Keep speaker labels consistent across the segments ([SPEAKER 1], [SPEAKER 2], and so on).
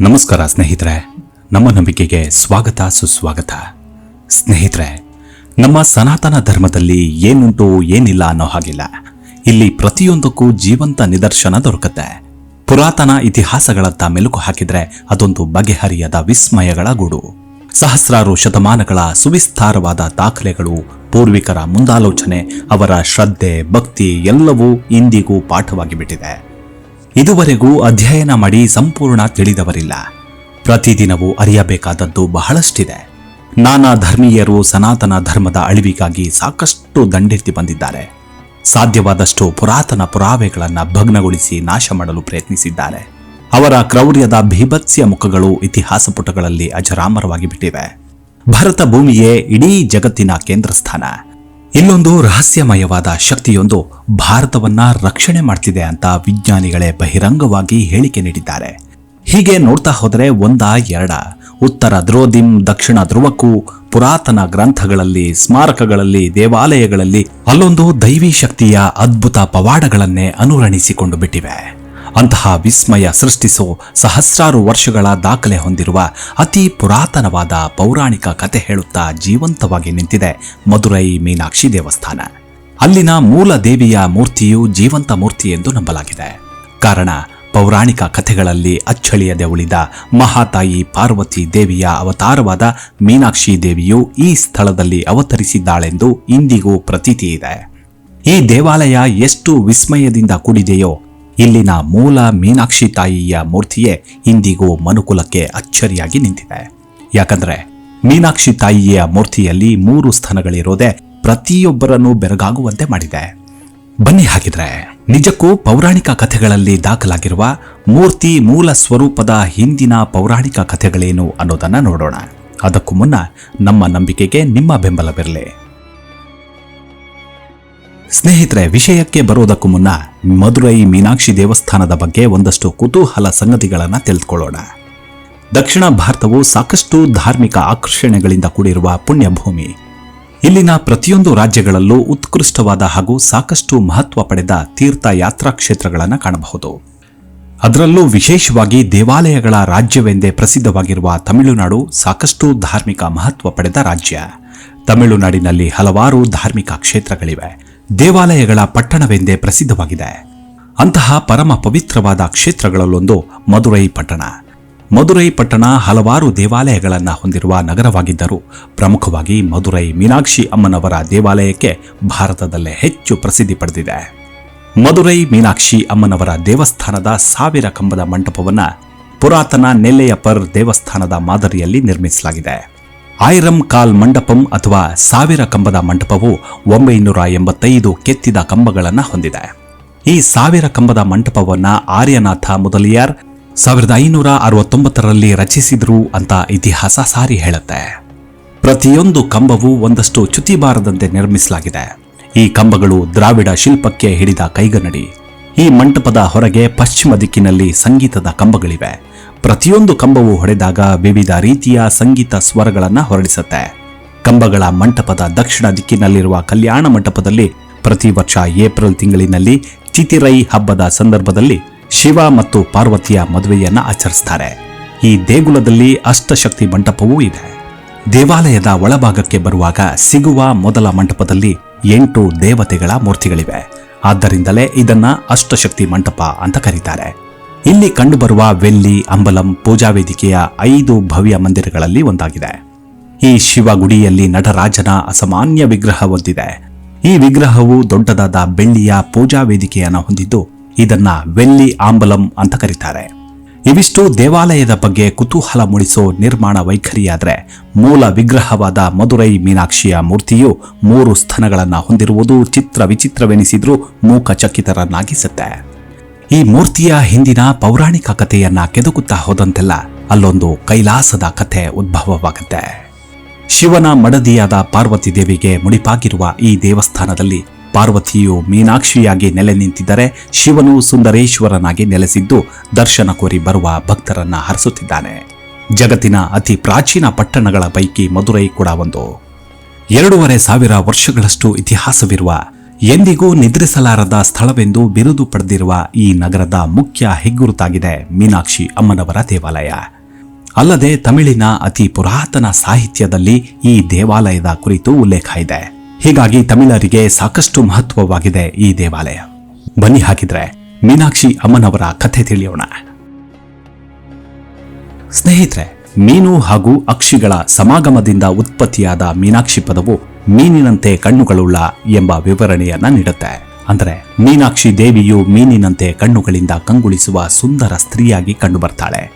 [SPEAKER 1] ನಮಸ್ಕಾರ ಸ್ನೇಹಿತರೆ, ನಮ್ಮ ನಂಬಿಕೆಗೆ ಸ್ವಾಗತ, ಸುಸ್ವಾಗತ. ಸ್ನೇಹಿತರೆ, ನಮ್ಮ ಸನಾತನ ಧರ್ಮದಲ್ಲಿ ಏನುಂಟು, ಏನಿಲ್ಲ ಅನ್ನೋ ಹಾಗಿಲ್ಲ. ಇಲ್ಲಿ ಪ್ರತಿಯೊಂದಕ್ಕೂ ಜೀವಂತ ನಿದರ್ಶನ ದೊರಕುತ್ತೆ. ಪುರಾತನ ಇತಿಹಾಸಗಳತ್ತ ಮೆಲುಕು ಹಾಕಿದ್ರೆ ಅದೊಂದು ಬಗೆಹರಿಯದ ವಿಸ್ಮಯಗಳ ಗೂಡು. ಸಹಸ್ರಾರು ಶತಮಾನಗಳ ಸುವಿಸ್ತಾರವಾದ ದಾಖಲೆಗಳು, ಪೂರ್ವಿಕರ ಮುಂದಾಲೋಚನೆ, ಅವರ ಶ್ರದ್ಧೆ, ಭಕ್ತಿ ಎಲ್ಲವೂ ಇಂದಿಗೂ ಪಾಠವಾಗಿ ಬಿಟ್ಟಿದೆ ಇದುವರೆಗೂ ಅಧ್ಯಯನ ಮಾಡಿ ಸಂಪೂರ್ಣ ತಿಳಿದವರಿಲ್ಲ. ಪ್ರತಿದಿನವೂ ಅರಿಯಬೇಕಾದದ್ದು ಬಹಳಷ್ಟಿದೆ. ನಾನಾ ಧರ್ಮೀಯರು ಸನಾತನ ಧರ್ಮದ ಅಳಿವಿಗಾಗಿ ಸಾಕಷ್ಟು ದಂಡೆತ್ತಿ ಬಂದಿದ್ದಾರೆ. ಸಾಧ್ಯವಾದಷ್ಟು ಪುರಾತನ ಪುರಾವೆಗಳನ್ನು ಭಗ್ನಗೊಳಿಸಿ ನಾಶ ಮಾಡಲು ಪ್ರಯತ್ನಿಸಿದ್ದಾರೆ. ಅವರ ಕ್ರೌರ್ಯದ ಭೀಭತ್ಸ್ಯ ಮುಖಗಳು ಇತಿಹಾಸ ಪುಟಗಳಲ್ಲಿ ಅಜರಾಮರವಾಗಿ ಬಿಟ್ಟಿವೆ. ಭಾರತ ಭೂಮಿಯೇ ಇಡೀ ಜಗತ್ತಿನ ಕೇಂದ್ರ ಸ್ಥಾನ ಇಲ್ಲೊಂದು ರಹಸ್ಯಮಯವಾದ ಶಕ್ತಿಯೊಂದು ಭಾರತವನ್ನ ರಕ್ಷಣೆ ಮಾಡ್ತಿದೆ ಅಂತ ವಿಜ್ಞಾನಿಗಳೇ ಬಹಿರಂಗವಾಗಿ ಹೇಳಿಕೆ ನೀಡಿದ್ದಾರೆ. ಹೀಗೆ ನೋಡ್ತಾ ಹೋದರೆ ಒಂದ ಎರಡ. ಉತ್ತರ ಧ್ರುವದಿಂ ದಕ್ಷಿಣ ಧ್ರುವಕ್ಕೂ, ಪುರಾತನ ಗ್ರಂಥಗಳಲ್ಲಿ, ಸ್ಮಾರಕಗಳಲ್ಲಿ, ದೇವಾಲಯಗಳಲ್ಲಿ ಅಲ್ಲೊಂದು ದೈವಿ ಶಕ್ತಿಯ ಅದ್ಭುತ ಪವಾಡಗಳನ್ನೇ ಅನುರಣಿಸಿಕೊಂಡು ಬಿಟ್ಟಿವೆ. ಅಂತಹ ವಿಸ್ಮಯ ಸೃಷ್ಟಿಸೋ ಸಹಸ್ರಾರು ವರ್ಷಗಳ ದಾಖಲೆ ಹೊಂದಿರುವ ಅತಿ ಪುರಾತನವಾದ ಪೌರಾಣಿಕ ಕತೆ ಹೇಳುತ್ತಾ ಜೀವಂತವಾಗಿ ನಿಂತಿದೆ ಮದುರೈ ಮೀನಾಕ್ಷಿ ದೇವಸ್ಥಾನ. ಅಲ್ಲಿನ ಮೂಲ ದೇವಿಯ ಮೂರ್ತಿಯು ಜೀವಂತ ಮೂರ್ತಿ ಎಂದು ನಂಬಲಾಗಿದೆ. ಕಾರಣ, ಪೌರಾಣಿಕ ಕಥೆಗಳಲ್ಲಿ ಅಚ್ಚಳಿಯದೆ ಉಳಿದ ಮಹಾತಾಯಿ ಪಾರ್ವತಿ ದೇವಿಯ ಅವತಾರವಾದ ಮೀನಾಕ್ಷಿ ದೇವಿಯು ಈ ಸ್ಥಳದಲ್ಲಿ ಅವತರಿಸಿದ್ದಾಳೆಂದು ಇಂದಿಗೂ ಪ್ರತೀತಿ ಇದೆ ಈ ದೇವಾಲಯ ಎಷ್ಟು ವಿಸ್ಮಯದಿಂದ ಕೂಡಿದೆಯೋ ಇಲ್ಲಿನ ಮೂಲ ಮೀನಾಕ್ಷಿ ತಾಯಿಯ ಮೂರ್ತಿಯೇ ಇಂದಿಗೂ ಮನುಕುಲಕ್ಕೆ ಅಚ್ಚರಿಯಾಗಿ ನಿಂತಿದೆ. ಯಾಕಂದ್ರೆ ಮೀನಾಕ್ಷಿ ತಾಯಿಯ ಮೂರ್ತಿಯಲ್ಲಿ ಮೂರು ಸ್ಥಾನಗಳಿರೋದೆ ಪ್ರತಿಯೊಬ್ಬರನ್ನು ಬೆರಗಾಗುವಂತೆ ಮಾಡಿದೆ. ಬನ್ನಿ ಹಾಗಿದ್ರೆ, ನಿಜಕ್ಕೂ ಪೌರಾಣಿಕ ಕಥೆಗಳಲ್ಲಿ ದಾಖಲಾಗಿರುವ ಮೂರ್ತಿ ಮೂಲ ಸ್ವರೂಪದ ಹಿಂದಿನ ಪೌರಾಣಿಕ ಕಥೆಗಳೇನು ಅನ್ನೋದನ್ನ ನೋಡೋಣ. ಅದಕ್ಕೂ ಮುನ್ನ ನಮ್ಮ ನಂಬಿಕೆಗೆ ನಿಮ್ಮ ಬೆಂಬಲವಿರಲಿ. ಸ್ನೇಹಿತರೆ, ವಿಷಯಕ್ಕೆ ಬರೋದಕ್ಕೂ ಮುನ್ನ ಮಧುರೈ ಮೀನಾಕ್ಷಿ ದೇವಸ್ಥಾನದ ಬಗ್ಗೆ ಒಂದಷ್ಟು ಕುತೂಹಲ ಸಂಗತಿಗಳನ್ನು ತಿಳಿದುಕೊಳ್ಳೋಣ ದಕ್ಷಿಣ ಭಾರತವು ಸಾಕಷ್ಟು ಧಾರ್ಮಿಕ ಆಕರ್ಷಣೆಗಳಿಂದ ಕೂಡಿರುವ ಪುಣ್ಯಭೂಮಿ. ಇಲ್ಲಿನ ಪ್ರತಿಯೊಂದು ರಾಜ್ಯಗಳಲ್ಲೂ ಉತ್ಕೃಷ್ಟವಾದ ಹಾಗೂ ಸಾಕಷ್ಟು ಮಹತ್ವ ಪಡೆದ ತೀರ್ಥ ಯಾತ್ರಾ ಕ್ಷೇತ್ರಗಳನ್ನು ಕಾಣಬಹುದು. ಅದರಲ್ಲೂ ವಿಶೇಷವಾಗಿ ದೇವಾಲಯಗಳ ರಾಜ್ಯವೆಂದೇ ಪ್ರಸಿದ್ಧವಾಗಿರುವ ತಮಿಳುನಾಡು ಸಾಕಷ್ಟು ಧಾರ್ಮಿಕ ಮಹತ್ವ ಪಡೆದ ರಾಜ್ಯ. ತಮಿಳುನಾಡಿನಲ್ಲಿ ಹಲವಾರು ಧಾರ್ಮಿಕ ಕ್ಷೇತ್ರಗಳಿವೆ. ದೇವಾಲಯಗಳ ಪಟ್ಟಣವೆಂದೇ ಪ್ರಸಿದ್ಧವಾಗಿದೆ. ಅಂತಹ ಪರಮ ಪವಿತ್ರವಾದ ಕ್ಷೇತ್ರಗಳಲ್ಲೊಂದು ಮದುರೈ ಪಟ್ಟಣ. ಮದುರೈ ಪಟ್ಟಣ ಹಲವಾರು ದೇವಾಲಯಗಳನ್ನು ಹೊಂದಿರುವ ನಗರವಾಗಿದ್ದರೂ ಪ್ರಮುಖವಾಗಿ ಮದುರೈ ಮೀನಾಕ್ಷಿ ಅಮ್ಮನವರ ದೇವಾಲಯಕ್ಕೆ ಭಾರತದಲ್ಲೇ ಹೆಚ್ಚು ಪ್ರಸಿದ್ಧಿ ಪಡೆದಿದೆ. ಮದುರೈ ಮೀನಾಕ್ಷಿ ಅಮ್ಮನವರ ದೇವಸ್ಥಾನದ ಸಾವಿರ ಕಂಬದ ಮಂಟಪವನ್ನು ಪುರಾತನ ನೆಲ್ಲೆಯಪ್ಪರ್ ದೇವಸ್ಥಾನದ ಮಾದರಿಯಲ್ಲಿ ನಿರ್ಮಿಸಲಾಗಿದೆ. ಆಯಿರಂ ಕಾಲ್ ಮಂಟಪಂ ಅಥವಾ ಸಾವಿರ ಕಂಬದ ಮಂಟಪವು ಒಂಬೈನೂರ ಎಂಬತ್ತೈದು ಕೆತ್ತಿದ ಕಂಬಗಳನ್ನು ಹೊಂದಿದೆ. ಈ ಸಾವಿರ ಕಂಬದ ಮಂಟಪವನ್ನ ಆರ್ಯನಾಥ ಮೊದಲಿಯಾರ್ ಸಾವಿರದ ಐನೂರ ಅರವತ್ತೊಂಬತ್ತರಲ್ಲಿ ರಚಿಸಿದ್ರು ಅಂತ ಇತಿಹಾಸ ಸಾರಿ ಹೇಳುತ್ತೆ. ಪ್ರತಿಯೊಂದು ಕಂಬವೂ ಒಂದಷ್ಟು ಚ್ಯುತಿ ಬಾರದಂತೆ ನಿರ್ಮಿಸಲಾಗಿದೆ. ಈ ಕಂಬಗಳು ದ್ರಾವಿಡ ಶಿಲ್ಪಕ್ಕೆ ಹಿಡಿದ ಕೈಗನ್ನಡಿ ಈ ಮಂಟಪದ ಹೊರಗೆ ಪಶ್ಚಿಮ ದಿಕ್ಕಿನಲ್ಲಿ ಸಂಗೀತದ ಕಂಬಗಳಿವೆ. ಪ್ರತಿಯೊಂದು ಕಂಬವು ಹೊಡೆದಾಗ ವಿವಿಧ ರೀತಿಯ ಸಂಗೀತ ಸ್ವರಗಳನ್ನು ಹೊರಡಿಸುತ್ತೆ. ಕಂಬಗಳ ಮಂಟಪದ ದಕ್ಷಿಣ ದಿಕ್ಕಿನಲ್ಲಿರುವ ಕಲ್ಯಾಣ ಮಂಟಪದಲ್ಲಿ ಪ್ರತಿ ವರ್ಷ ಏಪ್ರಿಲ್ ತಿಂಗಳಿನಲ್ಲಿ ಚಿತಿರೈ ಹಬ್ಬದ ಸಂದರ್ಭದಲ್ಲಿ ಶಿವ ಮತ್ತು ಪಾರ್ವತಿಯ ಮದುವೆಯನ್ನ ಆಚರಿಸ್ತಾರೆ. ಈ ದೇಗುಲದಲ್ಲಿ ಅಷ್ಟಶಕ್ತಿ ಮಂಟಪವೂ ಇದೆ. ದೇವಾಲಯದ ಒಳಭಾಗಕ್ಕೆ ಬರುವಾಗ ಸಿಗುವ ಮೊದಲ ಮಂಟಪದಲ್ಲಿ ಎಂಟು ದೇವತೆಗಳ ಮೂರ್ತಿಗಳಿವೆ. ಆದ್ದರಿಂದಲೇ ಇದನ್ನ ಅಷ್ಟಶಕ್ತಿ ಮಂಟಪ ಅಂತ ಕರೀತಾರೆ. ಇಲ್ಲಿ ಕಂಡುಬರುವ ವೆಲ್ಲಿ ಅಂಬಲಂ, ಪೂಜಾ ವೇದಿಕೆಯ ಐದು ಭವ್ಯ ಮಂದಿರಗಳಲ್ಲಿ ಒಂದಾಗಿದೆ. ಈ ಶಿವ ಗುಡಿಯಲ್ಲಿ ನಟರಾಜನ ಅಸಾಮಾನ್ಯ ವಿಗ್ರಹ ಹೊಂದಿದೆ ಈ ವಿಗ್ರಹವು ದೊಡ್ಡದಾದ ಬೆಳ್ಳಿಯ ಪೂಜಾ ವೇದಿಕೆಯನ್ನು ಹೊಂದಿದ್ದು, ಇದನ್ನ ವೆಲ್ಲಿ ಆಂಬಲಂ ಅಂತ ಕರೀತಾರೆ. ಇವಿಷ್ಟು ದೇವಾಲಯದ ಬಗ್ಗೆ ಕುತೂಹಲ ಮೂಡಿಸೋ ನಿರ್ಮಾಣ ವೈಖರಿಯಾದರೆ, ಮೂಲ ವಿಗ್ರಹವಾದ ಮಧುರೈ ಮೀನಾಕ್ಷಿಯ ಮೂರ್ತಿಯು ಮೂರು ಸ್ಥಾನಗಳನ್ನು ಹೊಂದಿರುವುದು ಚಿತ್ರ ವಿಚಿತ್ರವೆನಿಸಿದ್ರೂ ಮೂಕಚಕಿತರನ್ನಾಗಿಸುತ್ತೆ. ಈ ಮೂರ್ತಿಯ ಹಿಂದಿನ ಪೌರಾಣಿಕ ಕಥೆಯನ್ನ ಕೆದಕುತ್ತಾ ಹೋದಂತೆಲ್ಲ ಅಲ್ಲೊಂದು ಕೈಲಾಸದ ಕಥೆ ಉದ್ಭವವಾಗುತ್ತೆ. ಶಿವನ ಮಡದಿಯಾದ ಪಾರ್ವತಿ ದೇವಿಗೆ ಮುಡಿಪಾಗಿರುವ ಈ ದೇವಸ್ಥಾನದಲ್ಲಿ ಪಾರ್ವತಿಯು ಮೀನಾಕ್ಷಿಯಾಗಿ ನೆಲೆ ನಿಂತಿದ್ದರೆ ಶಿವನು ಸುಂದರೇಶ್ವರನಾಗಿ ನೆಲೆಸಿದ್ದು ದರ್ಶನ ಕೋರಿ ಬರುವ ಭಕ್ತರನ್ನ ಹರಿಸುತ್ತಿದ್ದಾನೆ. ಜಗತ್ತಿನ ಅತಿ ಪ್ರಾಚೀನ ಪಟ್ಟಣಗಳ ಪೈಕಿ ಮಧುರೈ ಕೂಡ ಒಂದು. ಎರಡೂವರೆ ಸಾವಿರ ವರ್ಷಗಳಷ್ಟು ಇತಿಹಾಸವಿರುವ ಎಂದಿಗೂ ನಿದ್ರಿಸಲಾರದ ಸ್ಥಳವೆಂದು ಬಿರುದು ಪಡೆದಿರುವ ಈ ನಗರದ ಮುಖ್ಯ ಹೆಗ್ಗುರುತಾಗಿದೆ ಮೀನಾಕ್ಷಿ ಅಮ್ಮನವರ ದೇವಾಲಯ. ಅಲ್ಲದೆ ತಮಿಳಿನ ಅತಿ ಪುರಾತನ ಸಾಹಿತ್ಯದಲ್ಲಿ ಈ ದೇವಾಲಯದ ಕುರಿತು ಉಲ್ಲೇಖ ಇದೆ. ಹೀಗಾಗಿ ತಮಿಳರಿಗೆ ಸಾಕಷ್ಟು ಮಹತ್ವವಾಗಿದೆ ಈ ದೇವಾಲಯ. ಬನ್ನಿ ಹಾಕಿದ್ರೆ ಮೀನಾಕ್ಷಿ ಅಮ್ಮನವರ ಕಥೆ ತಿಳಿಯೋಣ. ಸ್ನೇಹಿತರೆ, ಮೀನು ಹಾಗೂ ಅಕ್ಷಿಗಳ ಸಮಾಗಮದಿಂದ ಉತ್ಪತ್ತಿಯಾದ ಮೀನಾಕ್ಷಿ ಪದವು ಮೀನಿನಂತೆ ಕಣ್ಣುಗಳುಳ್ಳ ಎಂಬ ವಿವರಣೆಯನ್ನ ನೀಡುತ್ತೆ. ಅಂದರೆ ಮೀನಾಕ್ಷಿ ದೇವಿಯು ಮೀನಿನಂತೆ ಕಣ್ಣುಗಳಿಂದ ಕಂಗೊಳಿಸುವ ಸುಂದರ ಸ್ತ್ರೀಯಾಗಿ ಕಂಡುಬರ್ತಾಳೆ.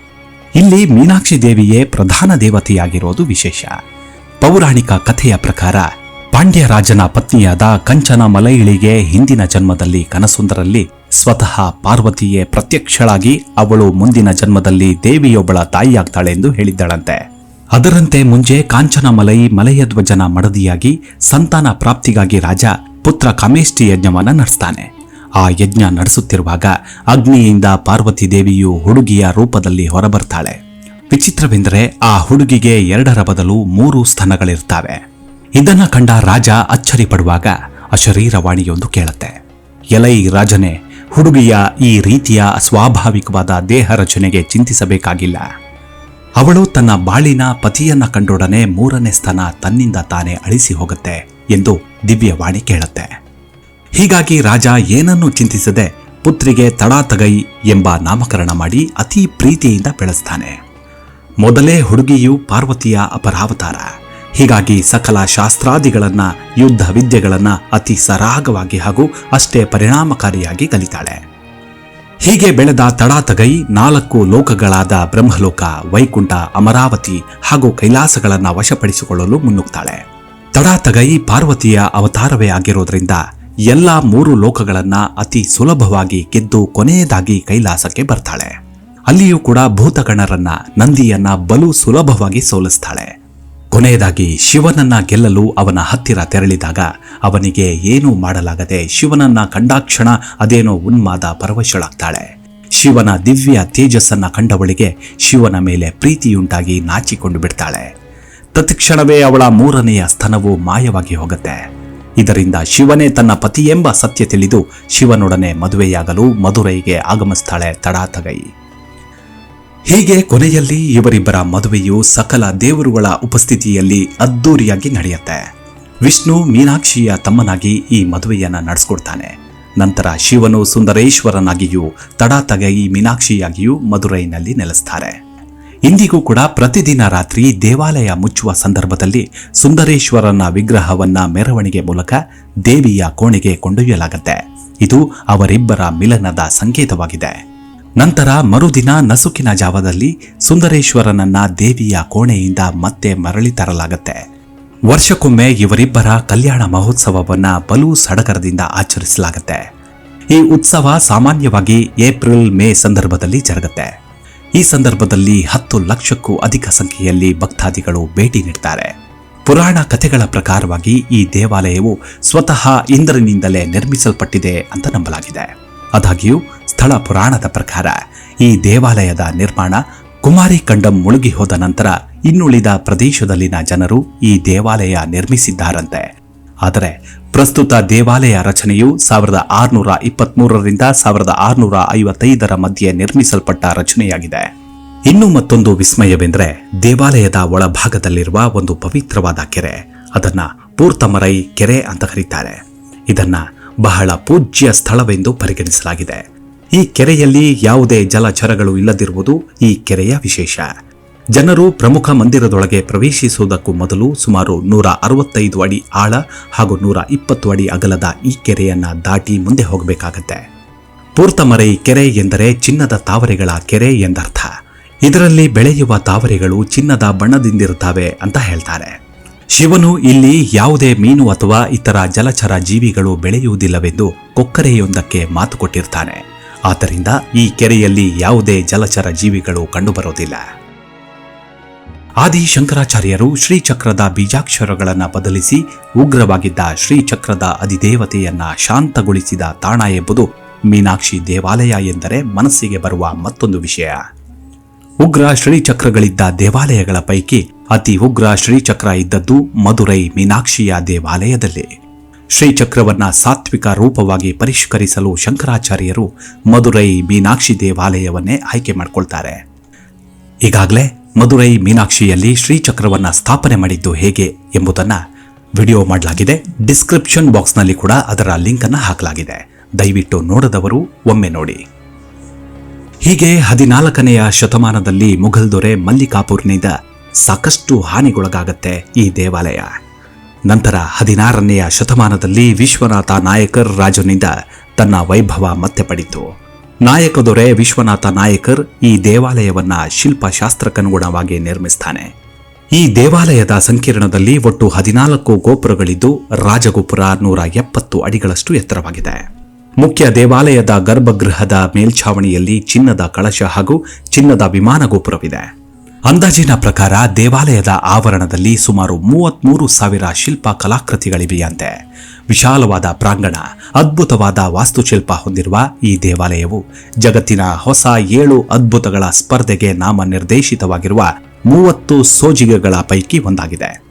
[SPEAKER 1] ಇಲ್ಲಿ ಮೀನಾಕ್ಷಿ ದೇವಿಯೇ ಪ್ರಧಾನ ದೇವತೆಯಾಗಿರೋದು ವಿಶೇಷ. ಪೌರಾಣಿಕ ಕಥೆಯ ಪ್ರಕಾರ ಪಾಂಡ್ಯ ರಾಜನ ಪತ್ನಿಯಾದ ಕಂಚನ ಮಲೈಳಿಗೆ ಹಿಂದಿನ ಜನ್ಮದಲ್ಲಿ ಕನಸೊಂದರಲ್ಲಿ ಸ್ವತಃ ಪಾರ್ವತಿಯೇ ಪ್ರತ್ಯಕ್ಷಳಾಗಿ ಅವಳು ಮುಂದಿನ ಜನ್ಮದಲ್ಲಿ ದೇವಿಯೊಬ್ಬಳ ತಾಯಿಯಾಗ್ತಾಳೆ ಎಂದು ಹೇಳಿದ್ದಳಂತೆ. ಅದರಂತೆ ಮುಂಜೆ ಕಾಂಚನ ಮಲೈ ಮಲಯ ಧ್ವಜನ ಮಡದಿಯಾಗಿ ಸಂತಾನ ಪ್ರಾಪ್ತಿಗಾಗಿ ರಾಜ ಪುತ್ರ ಕಮೇಷ್ಠಿ ಯಜ್ಞವನ್ನು ನಡೆಸ್ತಾನೆ. ಆ ಯಜ್ಞ ನಡೆಸುತ್ತಿರುವಾಗ ಅಗ್ನಿಯಿಂದ ಪಾರ್ವತಿ ದೇವಿಯು ಹುಡುಗಿಯ ರೂಪದಲ್ಲಿ ಹೊರಬರ್ತಾಳೆ. ವಿಚಿತ್ರವೆಂದರೆ ಆ ಹುಡುಗಿಗೆ ಎರಡರ ಬದಲು ಮೂರು ಸ್ತನಗಳಿರ್ತವೆ ಇದನ್ನ ಕಂಡ ರಾಜ ಅಚ್ಚರಿ ಪಡುವಾಗ ಅಶರೀರವಾಣಿಯೊಂದು ಕೇಳುತ್ತೆ. ಎಲೈ ರಾಜನೇ, ಹುಡುಗಿಯ ಈ ರೀತಿಯ ಅಸ್ವಾಭಾವಿಕವಾದ ದೇಹ ರಚನೆಗೆ ಚಿಂತಿಸಬೇಕಾಗಿಲ್ಲ. ಅವಳು ತನ್ನ ಬಾಳಿನ ಪತಿಯನ್ನ ಕಂಡೊಡನೆ ಮೂರನೇ ಸ್ಥಾನ ತನ್ನಿಂದ ತಾನೇ ಅಳಿಸಿ ಹೋಗುತ್ತೆ ಎಂದು ದಿವ್ಯವಾಣಿ ಕೇಳುತ್ತೆ. ಹೀಗಾಗಿ ರಾಜ ಏನನ್ನೂ ಚಿಂತಿಸದೆ ಪುತ್ರಿಗೆ ತಡಾತಗೈ ಎಂಬ ನಾಮಕರಣ ಮಾಡಿ ಅತಿ ಪ್ರೀತಿಯಿಂದ ಬೆಳೆಸ್ತಾನೆ. ಮೊದಲೇ ಹುಡುಗಿಯು ಪಾರ್ವತಿಯ ಅಪರಾವತಾರ. ಹೀಗಾಗಿ ಸಕಲ ಶಾಸ್ತ್ರಾದಿಗಳನ್ನ, ಯುದ್ಧ ವಿದ್ಯೆಗಳನ್ನ ಅತಿ ಸರಾಗವಾಗಿ ಹಾಗೂ ಅಷ್ಟೇ ಪರಿಣಾಮಕಾರಿಯಾಗಿ ಕಲಿತಾಳೆ. ಹೀಗೆ ಬೆಳೆದ ತಡಾತಗೈ ನಾಲ್ಕು ಲೋಕಗಳಾದ ಬ್ರಹ್ಮಲೋಕ, ವೈಕುಂಠ, ಅಮರಾವತಿ ಹಾಗೂ ಕೈಲಾಸಗಳನ್ನ ವಶಪಡಿಸಿಕೊಳ್ಳಲು ಮುನ್ನುಗ್ತಾಳೆ. ತಡಾತಗೈ ಪಾರ್ವತಿಯ ಅವತಾರವೇ ಆಗಿರೋದ್ರಿಂದ ಎಲ್ಲ ಮೂರು ಲೋಕಗಳನ್ನ ಅತಿ ಸುಲಭವಾಗಿ ಗೆದ್ದು ಕೊನೆಯದಾಗಿ ಕೈಲಾಸಕ್ಕೆ ಬರ್ತಾಳೆ. ಅಲ್ಲಿಯೂ ಕೂಡ ಭೂತಗಣರನ್ನ, ನಂದಿಯನ್ನ ಬಲು ಸುಲಭವಾಗಿ ಸೋಲಿಸ್ತಾಳೆ. ಕೊನೆಯದಾಗಿ ಶಿವನನ್ನ ಗೆಲ್ಲಲು ಅವನ ಹತ್ತಿರ ತೆರಳಿದಾಗ ಅವನಿಗೆ ಏನೂ ಮಾಡಲಾಗದೆ ಶಿವನನ್ನ ಕಂಡಾಕ್ಷಣ ಅದೇನೋ ಉನ್ಮಾದ ಪರವಶಳಾಗ್ತಾಳೆ. ಶಿವನ ದಿವ್ಯ ತೇಜಸ್ಸನ್ನ ಕಂಡವಳಿಗೆ ಶಿವನ ಮೇಲೆ ಪ್ರೀತಿಯುಂಟಾಗಿ ನಾಚಿಕೊಂಡು ಬಿಡ್ತಾಳೆ. ತತ್ಕ್ಷಣವೇ ಅವಳ ಮೂರನೆಯ ಸ್ತನವು ಮಾಯವಾಗಿ ಹೋಗುತ್ತೆ. ಇದರಿಂದ ಶಿವನೇ ತನ್ನ ಪತಿಯೆಂಬ ಸತ್ಯ ತಿಳಿದು ಶಿವನೊಡನೆ ಮದುವೆಯಾಗಲು ಮಧುರೈಗೆ ಆಗಮಿಸ್ತಾಳೆ ತಡಾತಗೈ. ಹೀಗೆ ಕೊನೆಯಲ್ಲಿ ಇವರಿಬ್ಬರ ಮದುವೆಯು ಸಕಲ ದೇವರುಗಳ ಉಪಸ್ಥಿತಿಯಲ್ಲಿ ಅದ್ದೂರಿಯಾಗಿ ನಡೆಯುತ್ತೆ. ವಿಷ್ಣು ಮೀನಾಕ್ಷಿಯ ತಮ್ಮನಾಗಿ ಈ ಮದುವೆಯನ್ನ ನಡೆಸ್ಕೊಡ್ತಾನೆ. ನಂತರ ಶಿವನು ಸುಂದರೇಶ್ವರನಾಗಿಯೂ ತಡಾತಗೈ ಮೀನಾಕ್ಷಿಯಾಗಿಯೂ ಮದುರೈನಲ್ಲಿ ನೆಲೆಸ್ತಾರೆ. ಇಂದಿಗೂ ಕೂಡ ಪ್ರತಿದಿನ ರಾತ್ರಿ ದೇವಾಲಯ ಮುಚ್ಚುವ ಸಂದರ್ಭದಲ್ಲಿ ಸುಂದರೇಶ್ವರನ ವಿಗ್ರಹವನ್ನ ಮೆರವಣಿಗೆ ಮೂಲಕ ದೇವಿಯ ಕೋಣೆಗೆ ಕೊಂಡೊಯ್ಯಲಾಗುತ್ತೆ. ಇದು ಅವರಿಬ್ಬರ ಮಿಲನದ ಸಂಕೇತವಾಗಿದೆ. ನಂತರ ಮರುದಿನ ನಸುಕಿನ ಜಾವದಲ್ಲಿ ಸುಂದರೇಶ್ವರನನ್ನ ದೇವಿಯ ಕೋಣೆಯಿಂದ ಮತ್ತೆ ಮರಳಿ ತರಲಾಗತ್ತೆ. ವರ್ಷಕ್ಕೊಮ್ಮೆ ಇವರಿಬ್ಬರ ಕಲ್ಯಾಣ ಮಹೋತ್ಸವವನ್ನ ಬಲು ಸಡಗರದಿಂದ ಆಚರಿಸಲಾಗುತ್ತೆ. ಈ ಉತ್ಸವ ಸಾಮಾನ್ಯವಾಗಿ ಏಪ್ರಿಲ್, ಮೇ ಸಂದರ್ಭದಲ್ಲಿ ಜರುಗುತ್ತೆ. ಈ ಸಂದರ್ಭದಲ್ಲಿ ಹತ್ತು ಲಕ್ಷಕ್ಕೂ ಅಧಿಕ ಸಂಖ್ಯೆಯಲ್ಲಿ ಭಕ್ತಾದಿಗಳು ಭೇಟಿ ನೀಡ್ತಾರೆ. ಪುರಾಣ ಕಥೆಗಳ ಪ್ರಕಾರವಾಗಿ ಈ ದೇವಾಲಯವು ಸ್ವತಃ ಇಂದ್ರನಿಂದಲೇ ನಿರ್ಮಿಸಲ್ಪಟ್ಟಿದೆ ಅಂತ ನಂಬಲಾಗಿದೆ. ಆದಾಗ್ಯೂ ಸ್ಥಳ ಪುರಾಣದ ಪ್ರಕಾರ ಈ ದೇವಾಲಯದ ನಿರ್ಮಾಣ ಕುಮಾರಿ ಕಂಡಂ ಮುಳುಗಿ ಹೋದ ನಂತರ ಇನ್ನುಳಿದ ಪ್ರದೇಶದಲ್ಲಿನ ಜನರು ಈ ದೇವಾಲಯ ನಿರ್ಮಿಸಿದ್ದಾರಂತೆ. ಆದರೆ ಪ್ರಸ್ತುತ ದೇವಾಲಯ ರಚನೆಯು ಸಾವಿರದ ಆರುನೂರ ಇಪ್ಪತ್ಮೂರರಿಂದ ಸಾವಿರದ ಆರುನೂರ ಐವತ್ತೈದರ ಮಧ್ಯೆ ನಿರ್ಮಿಸಲ್ಪಟ್ಟ ರಚನೆಯಾಗಿದೆ. ಇನ್ನು ಮತ್ತೊಂದು ವಿಸ್ಮಯವೆಂದರೆ ದೇವಾಲಯದ ಒಳಭಾಗದಲ್ಲಿರುವ ಒಂದು ಪವಿತ್ರವಾದ ಕೆರೆ, ಅದನ್ನ ಪೂರ್ತಮರೈ ಕೆರೆ ಅಂತ ಕರೀತಾರೆ. ಇದನ್ನ ಬಹಳ ಪೂಜ್ಯ ಸ್ಥಳವೆಂದು ಪರಿಗಣಿಸಲಾಗಿದೆ. ಈ ಕೆರೆಯಲ್ಲಿ ಯಾವುದೇ ಜಲಚರಗಳು ಇಲ್ಲದಿರುವುದು ಈ ಕೆರೆಯ ವಿಶೇಷ. ಜನರು ಪ್ರಮುಖ ಮಂದಿರದೊಳಗೆ ಪ್ರವೇಶಿಸುವುದಕ್ಕೂ ಮೊದಲು ಸುಮಾರು ನೂರ ಅರವತ್ತೈದು ಅಡಿ ಆಳ ಹಾಗೂ ನೂರ ಇಪ್ಪತ್ತು ಅಡಿ ಅಗಲದ ಈ ಕೆರೆಯನ್ನ ದಾಟಿ ಮುಂದೆ ಹೋಗಬೇಕಾಗತ್ತೆ. ಪೂರ್ತಮರೈ ಕೆರೆ ಎಂದರೆ ಚಿನ್ನದ ತಾವರೆಗಳ ಕೆರೆ ಎಂದರ್ಥ. ಇದರಲ್ಲಿ ಬೆಳೆಯುವ ತಾವರೆಗಳು ಚಿನ್ನದ ಬಣ್ಣದಿಂದಿರುತ್ತವೆ ಅಂತ ಹೇಳ್ತಾರೆ. ಶಿವನು ಇಲ್ಲಿ ಯಾವುದೇ ಮೀನು ಅಥವಾ ಇತರ ಜಲಚರ ಜೀವಿಗಳು ಬೆಳೆಯುವುದಿಲ್ಲವೆಂದು ಕೊಕ್ಕರೆಯೊಂದಕ್ಕೆ ಮಾತು ಕೊಟ್ಟಿರ್ತಾನೆ. ಆದ್ದರಿಂದ ಈ ಕೆರೆಯಲ್ಲಿ ಯಾವುದೇ ಜಲಚರ ಜೀವಿಗಳು ಕಂಡುಬರುವುದಿಲ್ಲ. ಆದಿ ಶಂಕರಾಚಾರ್ಯರು ಶ್ರೀಚಕ್ರದ ಬೀಜಾಕ್ಷರಗಳನ್ನು ಬದಲಿಸಿ ಉಗ್ರವಾಗಿದ್ದ ಶ್ರೀಚಕ್ರದ ಅಧಿದೇವತೆಯನ್ನ ಶಾಂತಗೊಳಿಸಿದ ತಾಣ ಎಂಬುದು ಮೀನಾಕ್ಷಿ ದೇವಾಲಯ ಎಂದರೆ ಮನಸ್ಸಿಗೆ ಬರುವ ಮತ್ತೊಂದು ವಿಷಯ. ಉಗ್ರ ಶ್ರೀಚಕ್ರಗಳಿದ್ದ ದೇವಾಲಯಗಳ ಪೈಕಿ ಅತಿ ಉಗ್ರ ಶ್ರೀಚಕ್ರ ಇದ್ದದ್ದು ಮಧುರೈ ಮೀನಾಕ್ಷಿಯ ದೇವಾಲಯದಲ್ಲಿ. ಶ್ರೀಚಕ್ರವನ್ನ ಸಾತ್ವಿಕ ರೂಪವಾಗಿ ಪರಿಷ್ಕರಿಸಲು ಶಂಕರಾಚಾರ್ಯರು ಮಧುರೈ ಮೀನಾಕ್ಷಿ ದೇವಾಲಯವನ್ನೇ ಆಯ್ಕೆ ಮಾಡಿಕೊಳ್ತಾರೆ. ಈಗಾಗಲೇ ಮಧುರೈ ಮೀನಾಕ್ಷಿಯಲ್ಲಿ ಶ್ರೀಚಕ್ರವನ್ನ ಸ್ಥಾಪನೆ ಮಾಡಿದ್ದು ಹೇಗೆ ಎಂಬುದನ್ನು ವಿಡಿಯೋ ಮಾಡಲಾಗಿದೆ. ಡಿಸ್ಕ್ರಿಪ್ಷನ್ ಬಾಕ್ಸ್ನಲ್ಲಿ ಕೂಡ ಅದರ ಲಿಂಕ್ ಅನ್ನು ಹಾಕಲಾಗಿದೆ. ದಯವಿಟ್ಟು ನೋಡದವರು ಒಮ್ಮೆ ನೋಡಿ. ಹೀಗೆ ಹದಿನಾಲ್ಕನೆಯ ಶತಮಾನದಲ್ಲಿ ಮುಘಲ್ ದೊರೆ ಮಲ್ಲಿಕಾಪುರ್ನಿಂದ ಸಾಕಷ್ಟು ಹಾನಿಗೊಳಗಾಗತ್ತೆ ಈ ದೇವಾಲಯ. ನಂತರ ಹದಿನಾರನೆಯ ಶತಮಾನದಲ್ಲಿ ವಿಶ್ವನಾಥ ನಾಯಕರ್ ರಾಜನಿಂದ ತನ್ನ ವೈಭವ ಮತ್ತೆ ಪಡಿತು. ನಾಯಕ ದೊರೆ ವಿಶ್ವನಾಥ ನಾಯಕರ್ ಈ ದೇವಾಲಯವನ್ನ ಶಿಲ್ಪಶಾಸ್ತ್ರಕ್ಕನುಗುಣವಾಗಿ ನಿರ್ಮಿಸ್ತಾನೆ. ಈ ದೇವಾಲಯದ ಸಂಕೀರ್ಣದಲ್ಲಿ ಒಟ್ಟು ಹದಿನಾಲ್ಕು ಗೋಪುರಗಳಿದ್ದು ರಾಜಗೋಪುರ ನೂರ ಎಪ್ಪತ್ತು ಅಡಿಗಳಷ್ಟು ಎತ್ತರವಾಗಿದೆ. ಮುಖ್ಯ ದೇವಾಲಯದ ಗರ್ಭಗೃಹದ ಮೇಲ್ಛಾವಣಿಯಲ್ಲಿ ಚಿನ್ನದ ಕಳಶ ಹಾಗೂ ಚಿನ್ನದ ವಿಮಾನ ಗೋಪುರವಿದೆ. ಅಂದಾಜಿನ ಪ್ರಕಾರ ದೇವಾಲಯದ ಆವರಣದಲ್ಲಿ ಸುಮಾರು ಮೂವತ್ಮೂರು ಸಾವಿರ ಶಿಲ್ಪ ಕಲಾಕೃತಿಗಳಿವೆಯಂತೆ. ವಿಶಾಲವಾದ ಪ್ರಾಂಗಣ, ಅದ್ಭುತವಾದ ವಾಸ್ತುಶಿಲ್ಪ ಹೊಂದಿರುವ ಈ ದೇವಾಲಯವು ಜಗತ್ತಿನ ಹೊಸ ಏಳು ಅದ್ಭುತಗಳ ಸ್ಪರ್ಧೆಗೆ ನಾಮ ನಿರ್ದೇಶಿತವಾಗಿರುವ ಮೂವತ್ತು ಸೋಜಿಗೆಗಳ ಪೈಕಿ ಒಂದಾಗಿದೆ.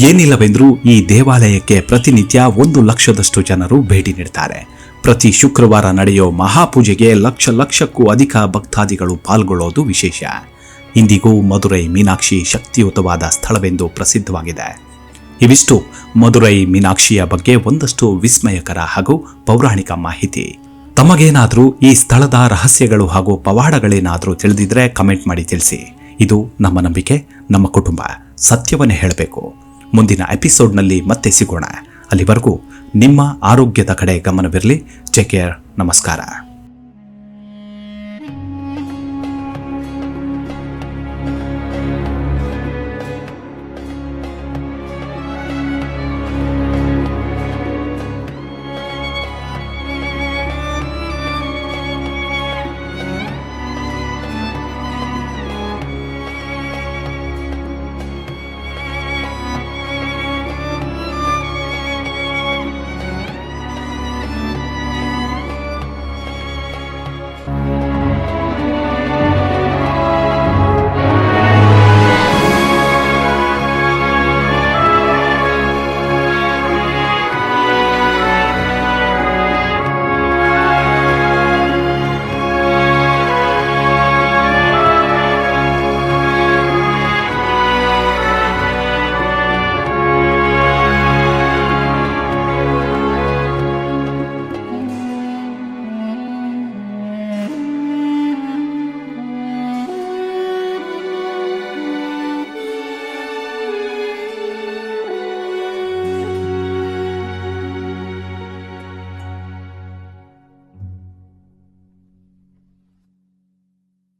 [SPEAKER 1] ಏನಿಲ್ಲವೆಂದರೂ ಈ ದೇವಾಲಯಕ್ಕೆ ಪ್ರತಿನಿತ್ಯ ಒಂದು ಲಕ್ಷದಷ್ಟು ಜನರು ಭೇಟಿ ನೀಡುತ್ತಾರೆ ಪ್ರತಿ ಶುಕ್ರವಾರ ನಡೆಯೋ ಮಹಾಪೂಜೆಗೆ ಲಕ್ಷ ಲಕ್ಷಕ್ಕೂ ಅಧಿಕ ಭಕ್ತಾದಿಗಳು ಪಾಲ್ಗೊಳ್ಳೋದು ವಿಶೇಷ. ಇಂದಿಗೂ ಮಧುರೈ ಮೀನಾಕ್ಷಿ ಶಕ್ತಿಯುತವಾದ ಸ್ಥಳವೆಂದು ಪ್ರಸಿದ್ಧವಾಗಿದೆ. ಇವಿಷ್ಟು ಮಧುರೈ ಮೀನಾಕ್ಷಿಯ ಬಗ್ಗೆ ಒಂದಷ್ಟು ವಿಸ್ಮಯಕರ ಹಾಗೂ ಪೌರಾಣಿಕ ಮಾಹಿತಿ. ತಮಗೇನಾದರೂ ಈ ಸ್ಥಳದ ರಹಸ್ಯಗಳು ಹಾಗೂ ಪವಾಡಗಳೇನಾದರೂ ತಿಳಿದಿದ್ರೆ ಕಮೆಂಟ್ ಮಾಡಿ ತಿಳಿಸಿ. ಇದು ನಮ್ಮ ನಂಬಿಕೆ, ನಮ್ಮ ಕುಟುಂಬ. ಸತ್ಯವನ್ನೇ ಹೇಳಬೇಕು. ಮುಂದಿನ ಎಪಿಸೋಡ್ನಲ್ಲಿ ಮತ್ತೆ ಸಿಗೋಣ. ಅಲ್ಲಿವರೆಗೂ ನಿಮ್ಮ ಆರೋಗ್ಯದ ಕಡೆ ಗಮನವಿರಲಿ. ಕೇರ್ ನಮಸ್ಕಾರ.